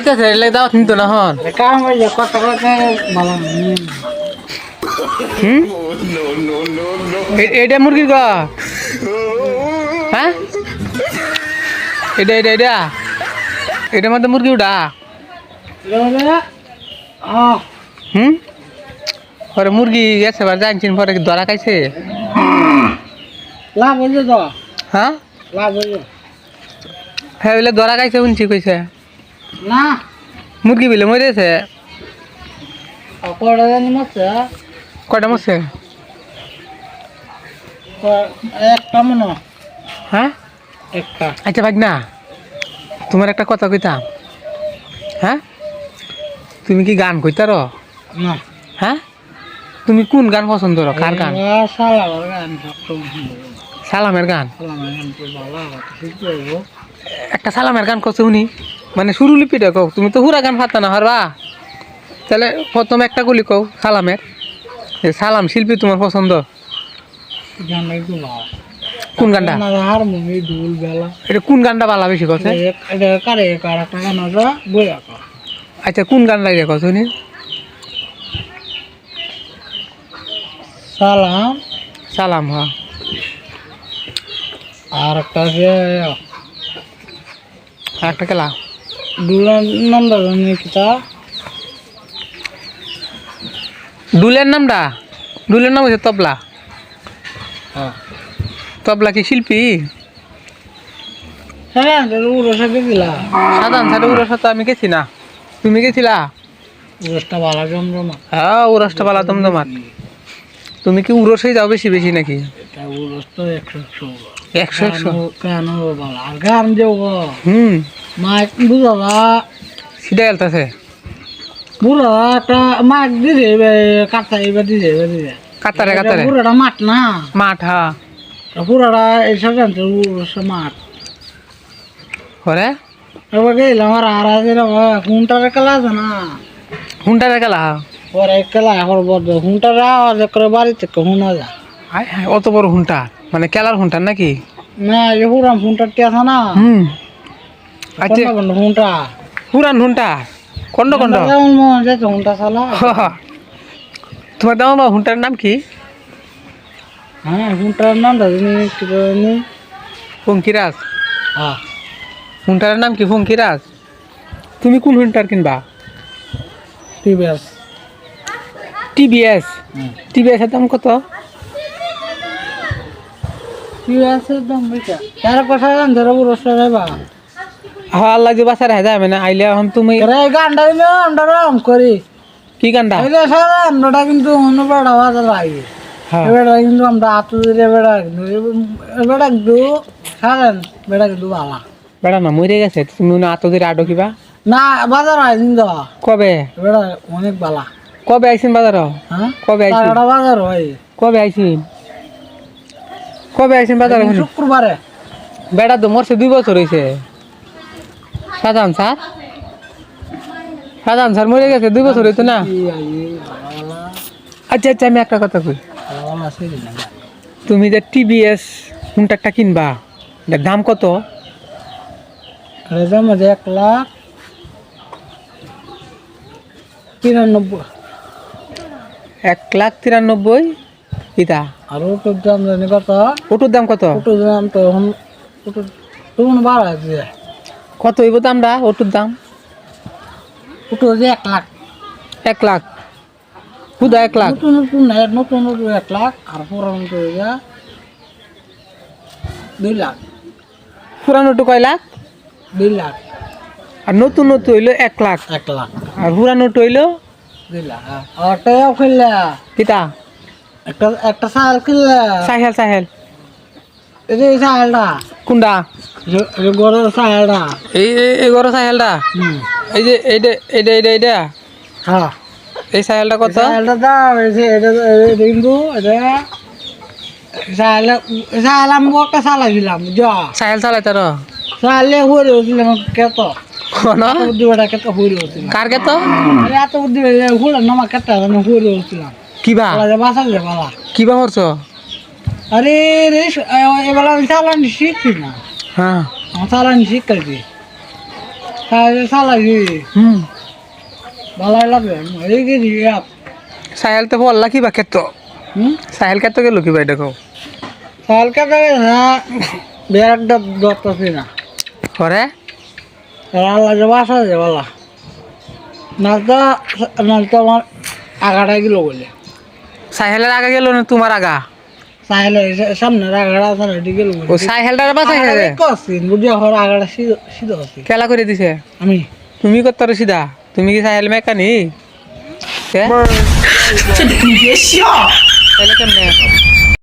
যাও গা মামা কাজা খাইতেছে এলে দাওয়াত নিত না হন এটা মুরগির গা। হ্যাঁ? এটা এটা এটা এটার মধ্যে মুরগি উঠা। হুম? পরে মুরগি গেছে বার জানছেন পরে ধরা খাইছে। লাভ তো। হ্যাঁ? লাভ হইল। হ্যাঁ বলে ধরা খাইছে শুনছি কইছে। না। মুরগি বিলে মরেছে অপরাধ নিমছে কটা মরছে? একটা মনে হ্যাঁ। একটা। আচ্ছা তোমার একটা কথা কইতাম। হ্যাঁ? তুমি কি গান কইতার? না। হ্যাঁ? তুমি কোন গান পছন্দ করো? কার গান? সালামের গান একটা সালামের গান করছ উনি। মানে শুরু লিপিটা কও তুমি তো হুরা গান ফাতা না হারবা? তাহলে প্রথম একটা গুলি কও সালামের। সালাম শিল্পী তোমার পছন্দ? কোন গানটা? হারমোনি ঢোল বেলা এটা কোন গানটা বালা বেশি কথা আচ্ছা কোন গান লাগে কথা সালাম। সালাম হ্যাঁ আর একটা আর একটা খেলা। দুলান নন্দনী কিতা ডুলের নামটা? ডুলের নাম হচ্ছে তবলা। হ্যাঁ। তবলা কি শিল্পী? হ্যাঁ উড়ো সাথে দিলা সাধারণ সাথে সাথে আমি গেছি না তুমি গেছিলা? উড়োসটা হ্যাঁ উড়াসটা তুমি কি উড়সেই যাও বেশি বেশি নাকি? এটা উড়োস তো একশো। একশো একশো। একশো কেন ভালো আর গান দেব। হুম। মাইক বুঝাবা সিধা গেলতেছে। বুড়া একটা মাইক দিছে এবার কাটা এবার দিছে এবার দিছে কাতারে কাতারে পুরাটা মাঠ না? মাঠ হ্যাঁ পুরাটা এইসব জানতে উড়োস মাঠ। করে এবার গেলাম আর আর আছে হুন্টার খেলা আছে না? হুন্টারে। খেলা? এখন বদ্ধ হুন্টার আওয়াজ করে বাড়ি থেকে শোনা যায়। হায় হায়, অত বড় হুন্টার? মানে কেলার হুন্টার নাকি? না এই হুরাম হুন্টারটি আছে না? হুম। আচ্ছা হুন্টা পুরান হুন্টার? কন্ড কন্ড হুন্টা চালা তোমার দাম বা হুন্টার নাম কি? হ্যাঁ হুন্টার কি জানি ফঙ্কিরাজ। হ্যাঁ। হুন্টারের নাম কি ফঙ্কিরাজ? তুমি কোন হুন্টার কিনবা? টিভিএস। টিভিএস? টিভিএস এর দাম কত? টিভিএসের দাম বেশি চার পাঁচশো দাম ধরে পুরস্কার যাবা হ্যাঁ আল্লাহ বাসার যাবে না। আইলে এখন তুমি এই গানটা কিন্তু আমরা করি কি গানটা? এই যে সারা আমরা কিন্তু অন্য বেড়া বাজার লাগে এবারে কিন্তু আমরা দিলে বেড়া বেড়া কিন্তু সারেন বেড়া কিন্তু ভালো বেড়া না মরে গেছে। তুমি না আতো দিয়ে আডো কিবা না বাজার হয় কিন্তু। কবে? বেড়া অনেক ভালো কবে আইসিন বাজার হ্যাঁ? কবে টাকাটা বাজার হয়। কবে আইসিন? কবে আইসিন বাজার শুক্রবারে। বেড়া তো মরছে দুই বছর হয়েছে সাজান স্যার। সাজান স্যার মরে গেছে দুই বছর হইতো না? আচ্ছা আচ্ছা আমি একটা কথা কই। তুমি যে টিভিএস হুন্টারটা কিনবা? এটার দাম কত? রেজার মধ্যে এক লাখ তিরানব্বই। এক লাখ তিরানব্বই। ইতা আর ওটুর দাম জানি কত? ওটুর দাম কত? ওটুর দাম তো এখন ওটুর তখন বারো আছে। কত হইব দামটা ওটুর দাম? ওটু যে এক লাখ। এক লাখ। হুদা এক লাখ। নতুন নতুন নতুন নতুন এক লাখ আর পুরানো তো দুই লাখ। পুরানোটু কয় লাখ? দুই লাখ। আর নতুন নতুন হইল এক লাখ। এক লাখ। আর পুরানোটু হইল? দুই লাখ হ্যাঁ। আর টাকাও কিনলা কিতা? একটা একটা সাইল কিনলা? সাহেল এই যে এই সাইলটা কোনটা? এই গরুর এই এই- এই গরো এই যে এইটা এইটা এইটা এইটা? হ্যাঁ। এই সাইকেলটা কত? এটা দাম এটা এটা এটা। কিন্তু এটা সাইলে সাইলে আমি একটা চালাই যা সাইকেল চালাই তার চাইলে হয়ে হচ্ছিলাম কত। কোন বুদ্ধি বেটা কত হচ্ছিলাম কার কেত? এত বুদ্ধি হুড়া নামা কেটে হচ্ছিলাম কিবা? কিবা করছ আরে রে এবার আমি চালানি শিখছি না। হ্যাঁ চালানি শিখতেছি তাহলে চালাই হুম। ভালাই লাগবে এই গেছি সাইকেল তো বললা কিবা ক্ষেত্র হুম? সাইকেল ক্ষেত্র গেল কিবা কও কালকে থেকে না ব্যাগটা ধরতেছি না। করে আল্লাহ যে বাসা যে বলা নালটা নালটা আমার আগাটা গেল বলে সাইকেলের আগে গেল না তোমার আগা? চাইলে সামনে আগাটা আছে না গেল ও বুঝি সিধা আছে। খেলা করে দিছে? আমি। তুমি কত রে সিধা? তুমি কি সাইকেল মেকানিক তাহলে কেমনে?